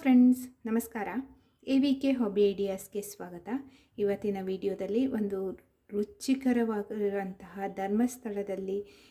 Friends ನಮಸ್ಕಾರ. A V K hobby ಐಡಿಯಾಸ್ಗೆ ಸ್ವಾಗತ. ಇವತ್ತಿನ ವಿಡಿಯೋದಲ್ಲಿ ಒಂದು ರುಚಿಕರವಾಗಿರುವಂತಹ ಧರ್ಮಸ್ಥಳದಲ್ಲಿ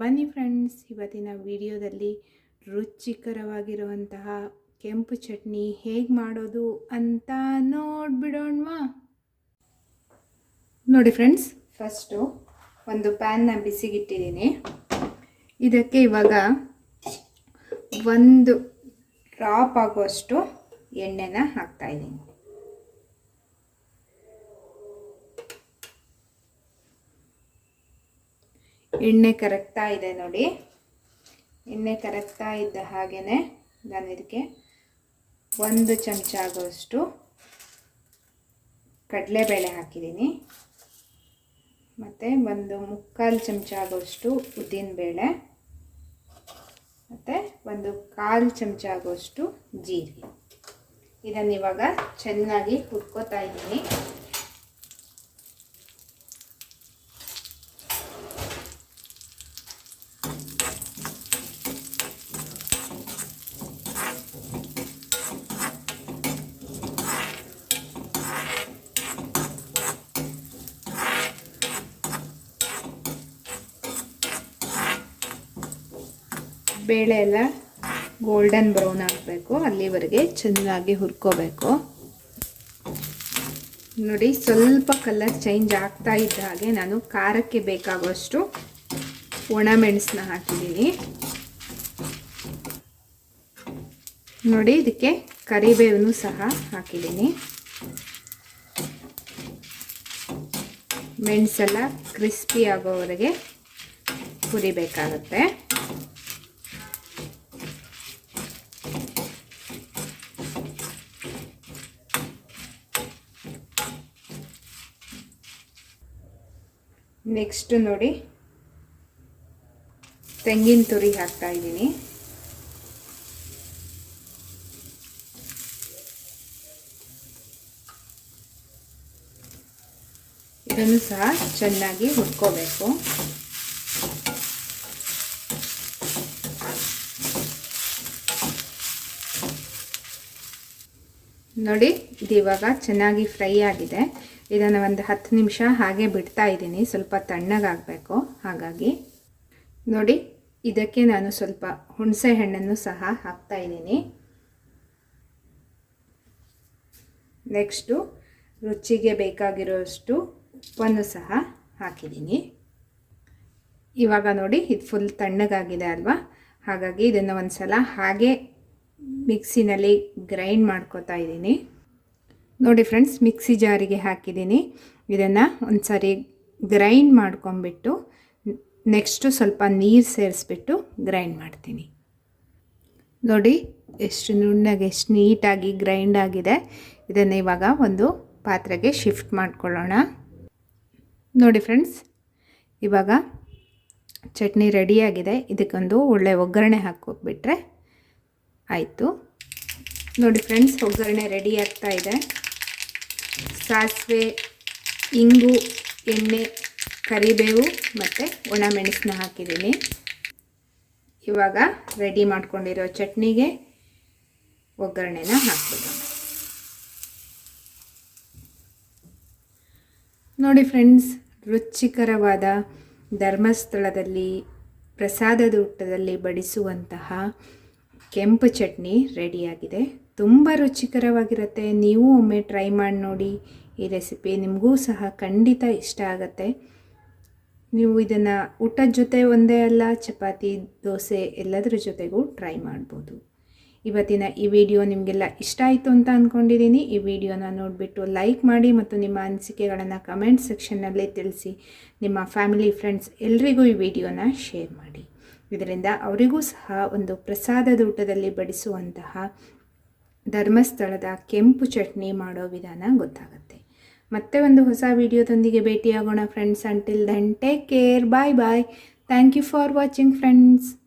ಬನ್ನಿ ಫ್ರೆಂಡ್ಸ್, ಇವತ್ತಿನ ವಿಡಿಯೋದಲ್ಲಿ ರುಚಿಕರವಾಗಿರುವಂತಹ ಕೆಂಪು ಚಟ್ನಿ ಹೇಗೆ ಮಾಡೋದು ಅಂತ ನೋಡಿಬಿಡೋಣವಾ? ನೋಡಿ ಫ್ರೆಂಡ್ಸ್ ಫಸ್ಟು ಒಂದು ಪ್ಯಾನ್ನ ಬಿಸಿಗಿಟ್ಟಿದ್ದೀನಿ. ಇದಕ್ಕೆ ಇವಾಗ ಒಂದು ಡ್ರಾಪ್ ಆಗುವಷ್ಟು ಎಣ್ಣೆನ ಹಾಕ್ತಾಯಿದ್ದೀನಿ ಎಣ್ಣೆ ಕರಗ್ತಾ ಇದೆ ನೋಡಿ. ಎಣ್ಣೆ ಕರಗ್ತಾ ಇದ್ದ ಹಾಗೆಯೇ ನಾನು ಇದಕ್ಕೆ ಒಂದು ಚಮಚ ಆಗೋಷ್ಟು ಕಡಲೆಬೇಳೆ ಹಾಕಿದ್ದೀನಿ. ಮತ್ತು ಒಂದು ಮುಕ್ಕಾಲು ಚಮಚ ಆಗುವಷ್ಟು ಉದ್ದಿನಬೇಳೆ ಮತ್ತು ಒಂದು ಕಾಲು ಚಮಚ ಆಗೋಷ್ಟು ಜೀರಿಗೆ. ಇದನ್ನು ಇವಾಗ ಚೆನ್ನಾಗಿ ಹುಡ್ಕೋತಾ ಇದ್ದೀನಿ. ಬೇಳೆ ಎಲ್ಲ ಗೋಲ್ಡನ್ ಬ್ರೌನ್ ಆಗಬೇಕು. ಅಲ್ಲಿವರೆಗೆ ಚೆನ್ನಾಗಿ ಹುರ್ಕೋಬೇಕು. ನೋಡಿ, ಸ್ವಲ್ಪ ಕಲರ್ ಚೇಂಜ್ ಆಗ್ತಾ ಇದ್ದ ಹಾಗೆ ನಾನು ಖಾರಕ್ಕೆ ಬೇಕಾಗುವಷ್ಟು ಒಣಮೆಣಸನ್ನ ಹಾಕಿದ್ದೀನಿ. ನೋಡಿ, ಇದಕ್ಕೆ ಕರಿಬೇವನ್ನು ಸಹ ಹಾಕಿದ್ದೀನಿ. ಮೆಣಸೆಲ್ಲ ಕ್ರಿಸ್ಪಿ ಆಗೋವರೆಗೆ ಹುರಿಬೇಕಾಗತ್ತೆ. ನೆಕ್ಸ್ಟ್ ನೋಡಿ. ತೆಂಗಿನ ತುರಿ ಹಾಕ್ತಾ ಇದ್ದೀನಿ. ಇದನ್ನು ಸಹ ಚೆನ್ನಾಗಿ ಹುಡ್ಕೋಬೇಕು ನೋಡಿ, ಇದು ಇವಾಗ ಚೆನ್ನಾಗಿ ಫ್ರೈ ಆಗಿದೆ. ಇದನ್ನು ಒಂದು ಹತ್ತು ನಿಮಿಷ ಹಾಗೆ ಬಿಡ್ತಾ ಇದ್ದೀನಿ. ಸ್ವಲ್ಪ ತಣ್ಣಗಾಗಬೇಕು. ಹಾಗಾಗಿ ನೋಡಿ, ಇದಕ್ಕೆ ನಾನು ಸ್ವಲ್ಪ ಹುಣಸೆ ಹಣ್ಣನ್ನು ಸಹ ಹಾಕ್ತಾ ಇದ್ದೀನಿ. ನೆಕ್ಸ್ಟು ರುಚಿಗೆ ಬೇಕಾಗಿರೋಷ್ಟು ಉಪ್ಪನ್ನು ಸಹ ಹಾಕಿದ್ದೀನಿ. ಇವಾಗ ನೋಡಿ, ಇದು ಫುಲ್ ತಣ್ಣಗಾಗಿದೆ ಅಲ್ವಾ? ಹಾಗಾಗಿ ಇದನ್ನು ಒಂದು ಸಲ ಹಾಗೆ ಮಿಕ್ಸಿನಲ್ಲಿ ಗ್ರೈಂಡ್ ಮಾಡ್ಕೋತಾ ಇದ್ದೀನಿ. ನೋಡಿ ಫ್ರೆಂಡ್ಸ್, ಮಿಕ್ಸಿ ಜಾರಿಗೆ ಹಾಕಿದ್ದೀನಿ. ಇದನ್ನು ಒಂದು ಸಾರಿ ಗ್ರೈಂಡ್ ಮಾಡ್ಕೊಂಬಿಟ್ಟು ನೆಕ್ಸ್ಟು ಸ್ವಲ್ಪ ನೀರು ಸೇರಿಸ್ಬಿಟ್ಟು ಗ್ರೈಂಡ್ ಮಾಡ್ತೀನಿ. ನೋಡಿ, ಎಷ್ಟು ನುಣ್ಣಗೆ, ಎಷ್ಟು ನೀಟಾಗಿ ಗ್ರೈಂಡ್ ಆಗಿದೆ. ಇದನ್ನು ಇವಾಗ ಒಂದು ಪಾತ್ರೆಗೆ ಶಿಫ್ಟ್ ಮಾಡ್ಕೊಳ್ಳೋಣ. ನೋಡಿ ಫ್ರೆಂಡ್ಸ್, ಇವಾಗ ಚಟ್ನಿ ರೆಡಿಯಾಗಿದೆ ಇದಕ್ಕೊಂದು ಒಳ್ಳೆ ಒಗ್ಗರಣೆ ಹಾಕೋಬಿಟ್ರೆ ಆಯಿತು. ನೋಡಿ ಫ್ರೆಂಡ್ಸ್, ಒಗ್ಗರಣೆ ರೆಡಿ ಆಗ್ತಾ ಇದೆ. ಸಾಸಿವೆ, ಇಂಗು, ಎಣ್ಣೆ, ಕರಿಬೇವು ಮತ್ತು ಒಣ ಮೆಣಸನ್ನ ಹಾಕಿದ್ದೀನಿ. ಇವಾಗ ರೆಡಿ ಮಾಡ್ಕೊಂಡಿರೋ ಚಟ್ನಿಗೆ ಒಗ್ಗರಣೆನ ಹಾಕ್ಬಿಡೋಣ. ನೋಡಿ ಫ್ರೆಂಡ್ಸ್ ರುಚಿಕರವಾದ ಧರ್ಮಸ್ಥಳದಲ್ಲಿ, ಪ್ರಸಾದದ ಊಟದಲ್ಲಿ ಬಡಿಸುವಂತಹ ಕೆಂಪು ಚಟ್ನಿ ರೆಡಿಯಾಗಿದೆ ತುಂಬ ರುಚಿಕರವಾಗಿರುತ್ತೆ. ನೀವು ಒಮ್ಮೆ ಟ್ರೈ ಮಾಡಿ ನೋಡಿ. ಈ ರೆಸಿಪಿ ನಿಮಗೂ ಸಹ ಖಂಡಿತ ಇಷ್ಟ ಆಗುತ್ತೆ. ನೀವು ಇದನ್ನು ಊಟದ ಜೊತೆ ಒಂದೇ ಅಲ್ಲ, ಚಪಾತಿ, ದೋಸೆ ಎಲ್ಲದರ ಜೊತೆಗೂ ಟ್ರೈ ಮಾಡ್ಬೋದು. ಇವತ್ತಿನ ಈ ವಿಡಿಯೋ ನಿಮಗೆಲ್ಲ ಇಷ್ಟ ಆಯಿತು ಅಂತ ಅಂದ್ಕೊಂಡಿದ್ದೀನಿ ಈ ವಿಡಿಯೋನ ನೋಡಿಬಿಟ್ಟು ಲೈಕ್ ಮಾಡಿ ಮತ್ತು ನಿಮ್ಮ ಅನಿಸಿಕೆಗಳನ್ನು ಕಮೆಂಟ್ ಸೆಕ್ಷನ್ನಲ್ಲೇ ತಿಳಿಸಿ. ನಿಮ್ಮ ಫ್ಯಾಮಿಲಿ ಫ್ರೆಂಡ್ಸ್ ಎಲ್ರಿಗೂ ಈ ವಿಡಿಯೋನ ಶೇರ್ ಮಾಡಿ. ಇದರಿಂದ ಅವರಿಗೂ ಸಹ ಒಂದು ಪ್ರಸಾದದ ಊಟದಲ್ಲಿ ಬಡಿಸುವಂತಹ ಧರ್ಮಸ್ಥಳದ ಕೆಂಪು ಚಟ್ನಿ ಮಾಡೋ ವಿಧಾನ ಗೊತ್ತಾಗುತ್ತೆ. ಮತ್ತೆ ಒಂದು ಹೊಸ ವಿಡಿಯೋದೊಂದಿಗೆ ಭೇಟಿಯಾಗೋಣ friends until then take care bye bye thank you for watching friends